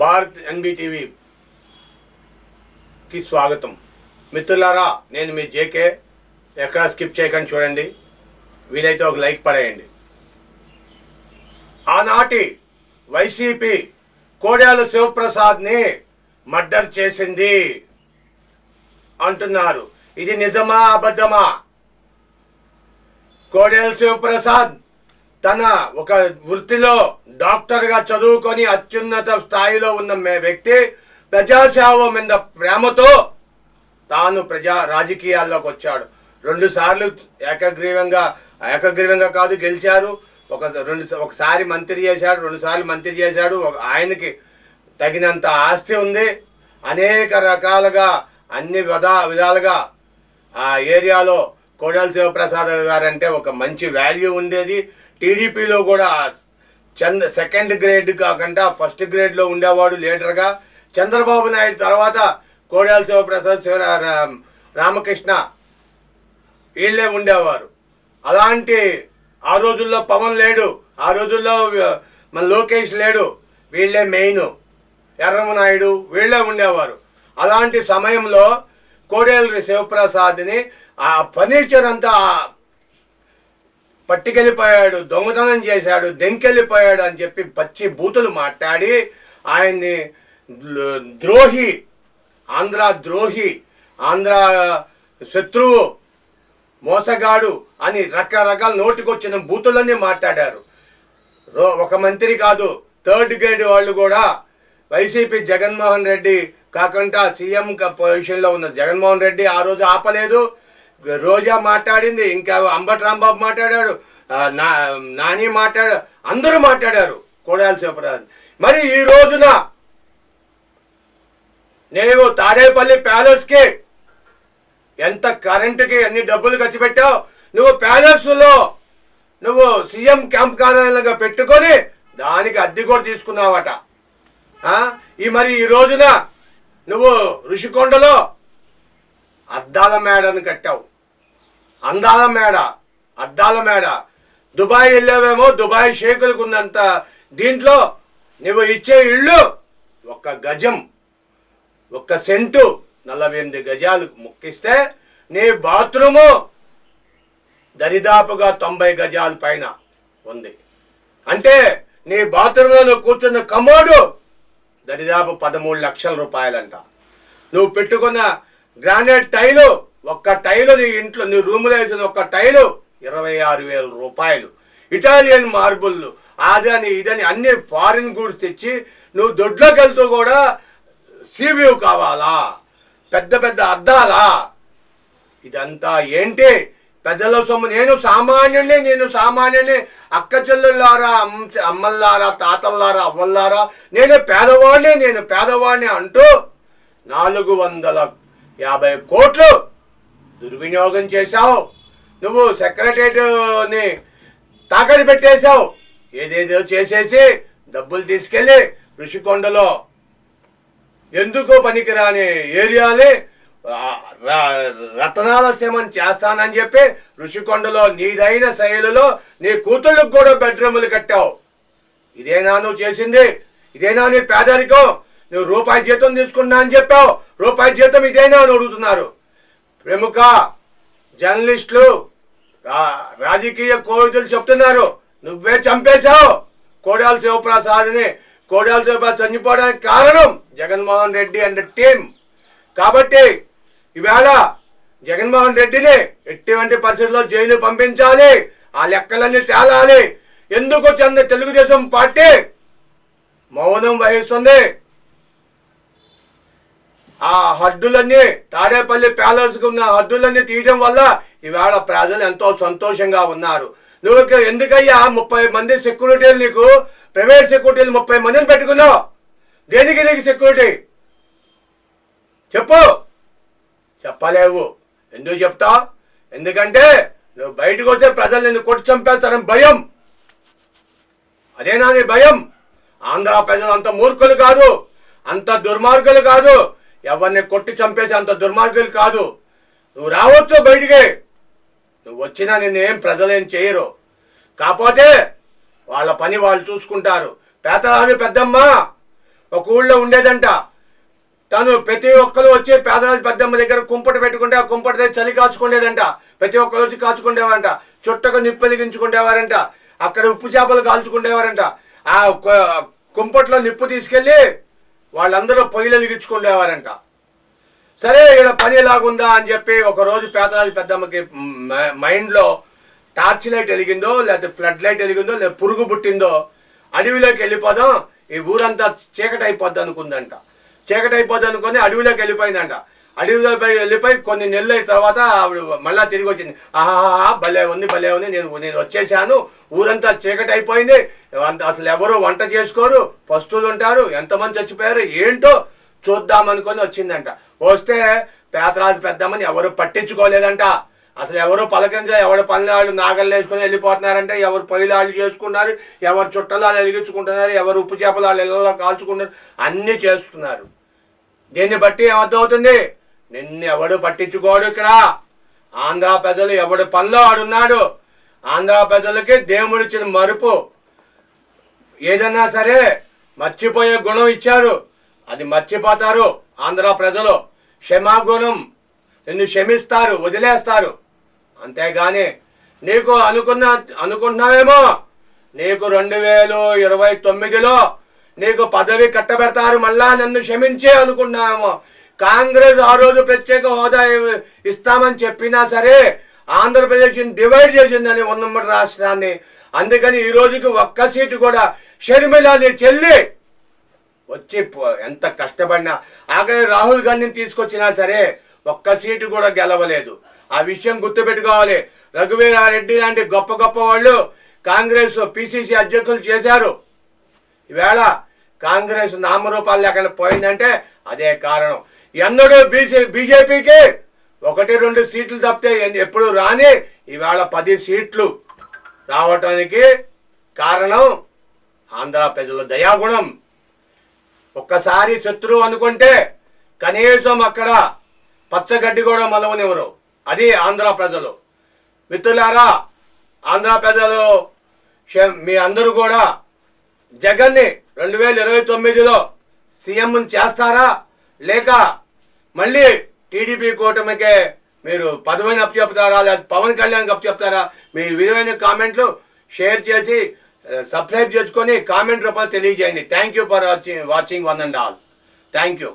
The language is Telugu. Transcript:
భారత్ ఎన్బిటీవీకి స్వాగతం. మిత్రులారా నేను మీ జేకే. ఎక్కడ స్కిప్ చేయకండి చూడండి. వీలైతే ఒక లైక్ పడేయండి. ఆనాటి వైసీపీ కోడేల శివప్రసాద్ని మర్డర్ చేసింది అంటున్నారు. ఇది నిజమా అబద్ధమా? కోడేల శివప్రసాద్ తన ఒక వృత్తిలో డాక్టర్గా చదువుకొని అత్యున్నత స్థాయిలో ఉన్న మే- వ్యక్తి ప్రజాసేవ మీద ప్రేమతో తాను ప్రజా రాజకీయాల్లోకి వచ్చాడు. రెండు సార్లు ఏకగ్రీవంగా ఏకగ్రీవంగా కాదు గెలిచారు. ఒక రెండు ఒకసారి మంత్రి చేశాడు రెండుసార్లు మంత్రి చేశాడు. ఒక- ఆయనకి తగినంత ఆస్తి ఉంది. అనేక రకాలుగా అన్ని విధా విధాలుగా ఆ ఏరియాలో కోడల శివప్రసాద్ గారు అంటే ఒక మంచి వాల్యూ ఉండేది. టీడీపీలో కూడా చంద్ర సెకండ్ గ్రేడ్ కాకుండా ఫస్ట్ గ్రేడ్లో ఉండేవాడు లీడర్గా. చంద్రబాబు నాయుడు తర్వాత కోడెల శివప్రసాద్ శివ రామకృష్ణ వీళ్ళే ఉండేవారు. అలాంటి ఆ రోజుల్లో పవన్ లేడు ఆ రోజుల్లో మన లోకేష్ లేడు వీళ్ళే మెయిన్. ఎర్రమనాయుడు వీళ్ళే ఉండేవారు. అలాంటి సమయంలో కోడేలు శివప్రసాద్ని ఆ ఫర్నిచర్ అంతా పట్టుకెళ్ళిపోయాడు దొంగతనం చేశాడు దెంకెళ్ళిపోయాడు అని చెప్పి పచ్చి బూతులు మాట్లాడి ఆయన్ని ద్రోహి ఆంధ్ర ద్రోహి ఆంధ్ర శత్రువు మోసగాడు అని రకరకాల నోటికొచ్చిన బూతులన్నీ మాట్లాడారు. రో ఒక మంత్రి కాదు థర్డ్ గ్రేడ్ వాళ్ళు కూడా వైసీపీ జగన్మోహన్ రెడ్డి కాకుండా సీఎం పొజిషన్లో ఉన్న జగన్మోహన్ రెడ్డి ఆ రోజు ఆపలేదు. రోజా మాట్లాడింది ఇంకా అంబటి రాంబాబు మాట్లాడాడు నా నాని మాట్లాడు అందరూ మాట్లాడారు కోడాల శివప్రసాద్. మరి ఈ రోజున నేను తాడేపల్లి ప్యాలెస్కి ఎంత కరెంటుకి ఎన్ని డబ్బులు ఖర్చు పెట్టావు? నువ్వు ప్యాలెస్లో నువ్వు సీఎం క్యాంప్ కార్యాలయంగా పెట్టుకొని దానికి అద్దె కూడా తీసుకున్నావట. ఈ మరి ఈ రోజున నువ్వు ఋషికొండలో అద్దాల మేడను కట్టావు. అందాల మేడ అద్దాల మేడ. దుబాయ్ వెళ్ళావేమో దుబాయ్ షేకులకు ఉన్నంత దీంట్లో నువ్వు ఇచ్చే ఇళ్ళు ఒక్క గజం ఒక్క సెంటు నలభై ఎనిమిది గజాలు ముక్కిస్తే నీ బాత్రూము దరిదాపుగా తొంభై గజాల పైన ఉంది. అంటే నీ బాత్రూంలో కూర్చున్న కమోడు దరిదాపు పదమూడు లక్షల రూపాయలంట. నువ్వు పెట్టుకున్న గ్రానైట్ టైలు ఒక్క టైలు నీ ఇంట్లో నీ రూములో వేసిన ఒక్క టైలు ఇరవై ఆరు వేల రూపాయలు. ఇటాలియన్ మార్బుల్ అదని ఇదని అన్ని ఫారిన్ గూడ్స్ తెచ్చి నువ్వు దొడ్లోకి వెళ్తూ కూడా సీవ్యూ కావాలా? పెద్ద పెద్ద అద్దాలా? ఇదంతా ఏంటి? పెద్దల సొమ్ము. నేను సామాన్యుని నేను సామాన్యుని అక్క చెల్లెళ్ళారా అమ్మ అమ్మల్లారా తాతల్లారా అవ్వల్లారా నేను పేదవాడిని నేను పేదవాడిని అంటూ నాలుగు వందల యాభై కోట్లు దుర్వినియోగం చేశావు. నువ్వు సెక్రటరియట్ని తాకడి పెట్టేశావు. ఏదేదో చేసేసి డబ్బులు తీసుకెళ్ళి ఋషికొండలో ఎందుకు పనికిరాని ఏరియాని ర- రతనాల సేమం చేస్తానని చెప్పి ఋషికొండలో నీదైన శైలిలో నీ కూతుళ్ళకు కూడా బెడ్రూములు కట్టావు. ఇదేనా నువ్వు చేసింది? ఇదేనా నీ పేదరికం? నువ్వు రూపాయి జీతం తీసుకున్నా అని చెప్పావు. రూపాయి జీతం ఇదేనా అని అడుగుతున్నారు. ప్రముఖ జర్నలిస్టులు రా- రాజకీయ కోరికలు చెప్తున్నారు. నువ్వే చంపేశావు. కోడాల శివప్రసాద్ని కోడాల శివప్రసాద్ చనిపోవడానికి కారణం జగన్మోహన్ రెడ్డి అండ్ టీం కాబట్టి ఈవేళ జగన్మోహన్ రెడ్డిని ఎటువంటి పరిస్థితుల్లో జైలు పంపించాలి? ఆ లెక్కలన్నీ తేలాలి. ఎందుకు చెంది తెలుగుదేశం పార్టీ మౌనం వహిస్తుంది? ఆ హద్దులన్నీ తాడేపల్లి ప్యాలెస్కి ఉన్న హద్దులన్నీ తీయడం వల్ల ఈవేళ ప్రజలు ఎంతో సంతోషంగా ఉన్నారు. నువ్వు ఎందుకయ్యా ముప్పై మంది సెక్యూరిటీలు నీకు ప్రైవేట్ సెక్యూరిటీలు ముప్పై మందిని పెట్టుకున్నావు? దేనికి నీకు సెక్యూరిటీ? చెప్పు. చెప్పలేవు. ఎందుకు చెప్తా? ఎందుకంటే నువ్వు బయటకు వస్తే ప్రజలు నిన్ను కొట్టి చంపేస్తారని భయం. అదేనా నీ భయం? ఆంధ్ర ప్రజలు అంత మూర్ఖులు కాదు. అంత దుర్మార్గులు కాదు. ఎవరిని కొట్టి చంపేసి అంత దుర్మార్గులు కాదు. నువ్వు రావచ్చు బయటికి. నువ్వు వచ్చినా నిన్నేం ప్రజలేం చేయరు. కాకపోతే వాళ్ళ పని వాళ్ళు చూసుకుంటారు. పేదరాజు పెద్దమ్మ ఒక ఊళ్ళో ఉండేదంట. తను ప్రతి ఒక్కరు వచ్చి పేదరాజు పెద్దమ్మ దగ్గర కుంపట పెట్టుకుంటే ఆ కుంపట దగ్గర చలి కాచుకునేదంట ప్రతి ఒక్కరు వచ్చి కాచుకునేవారంట చుట్టకు నిప్పు వెలిగించుకునేవారంట అక్కడ ఉప్పు చేపలు కాల్చుకునేవారంట ఆ కుంపట్లో నిప్పు తీసుకెళ్ళి వాళ్ళందరూ పొయ్యిలు వెలిగించుకునేవారంట సరే ఇక్కడ పని ఎలాగుందా అని చెప్పి ఒకరోజు పేదరాజు పెద్దమ్మకి మైండ్లో టార్చ్ లైట్ వెలిగిందో లేకపోతే ఫ్లడ్ లైట్ వెలిగిందో లేదా పురుగు పుట్టిందో అడవిలోకి వెళ్ళిపోదాం ఈ ఊరంతా చీకటి అయిపోద్ది అనుకుందంట చీకటి అయిపోద్ది అనుకుని అడవిలోకి వెళ్ళిపోయిందంట. అడవిపై వెళ్ళిపోయి కొన్ని నెలలు అయిన తర్వాత ఆవిడ మళ్ళా తిరిగి వచ్చింది. ఆహా భలే ఉంది భలే ఉంది. నేను నేను వచ్చేసాను. ఊరంతా చీకటి అయిపోయింది అంత అసలు ఎవరు వంట చేసుకోరు? పస్తులు ఉంటారు. ఎంతమంది చచ్చిపోయారు? ఏంటో చూద్దామనుకొని వచ్చిందంట. వస్తే పేదరాజు పెద్దమ్మని ఎవరు పట్టించుకోలేదంట. అసలు ఎవరు పలకరించ ఎవరు పనులు వాళ్ళు నాగళ్ళు వేసుకొని వెళ్ళిపోతున్నారంటే ఎవరు పొయ్యిలు వాళ్ళు చేసుకున్నారు ఎవరు చుట్టలు వాళ్ళు వెలిగించుకుంటున్నారు? ఎవరు ఉప్పు చేపలు వాళ్ళు ఇళ్ళలో కాల్చుకుంటున్నారు? అన్నీ చేస్తున్నారు. దీన్ని బట్టి ఏమర్థమవుతుంది? నిన్నెవడు పట్టించుకోడు ఇక్కడ? ఆంధ్ర ప్రజలు ఎవడు పనిలో ఆడున్నాడు? ఆంధ్ర ప్రజలకి దేవుడిచ్చిన మరుపు ఏదన్నా సరే మర్చిపోయే గుణం ఇచ్చారు. అది మర్చిపోతారు ఆంధ్ర ప్రజలు. క్షమాగుణం నిన్ను క్షమిస్తారు వదిలేస్తారు. అంతేగాని నీకు అనుకున్న అనుకుంటున్నావేమో? నీకు రెండు వేలు ఇరవై తొమ్మిదిలో నీకు పదవి కట్టబెడతారు మళ్ళా నన్ను క్షమించే అనుకున్నావేమో కాంగ్రెస్ ఆ రోజు ప్రత్యేక హోదా ఇస్తామని చెప్పినా సరే ఆంధ్రప్రదేశ్ని డివైడ్ చేసిందని ఉన్నమ్మడి రాష్ట్రాన్ని. అందుకని ఈ రోజుకి ఒక్క సీటు కూడా షర్మిలాని చెల్లి వచ్చి ఎంత కష్టపడినా అక్కడ రాహుల్ గాంధీని తీసుకొచ్చినా సరే ఒక్క సీటు కూడా గెలవలేదు. ఆ విషయం గుర్తుపెట్టుకోవాలి. రఘువీరారెడ్డి లాంటి గొప్ప గొప్ప వాళ్ళు కాంగ్రెస్ పిసిసి అధ్యక్షులు చేశారు. ఈవేళ కాంగ్రెస్ నామరూపాలు లేకుండా పోయిందంటే అదే కారణం. ఎన్నడూ బీసీ బీజేపీకి ఒకటి రెండు సీట్లు తప్పితే ఎప్పుడు రాని ఇవాళ పది సీట్లు రావటానికి కారణం ఆంధ్ర ప్రజల దయాగుణం. ఒక్కసారి శత్రువు అనుకుంటే కనీసం అక్కడ పచ్చగడ్డి కూడా మలవనివ్వరు. అది ఆంధ్ర ప్రజలు. మిత్రులారా ఆంధ్ర ప్రజలు మీ అందరూ కూడా జగన్ని రెండు వేల ఇరవై తొమ్మిదిలో సీఎం చేస్తారా? లేక మళ్ళీ టీడీపీ కూటమికే మీరు పదవిని అప్పచెప్తారా లేదా పవన్ కళ్యాణ్కి అప్పచెప్తారా మీ విలువైన కామెంట్లు షేర్ చేసి సబ్స్క్రైబ్ చేసుకొని కామెంట్ రూపంలో తెలియజేయండి. Thank you for watching watching one and all thank you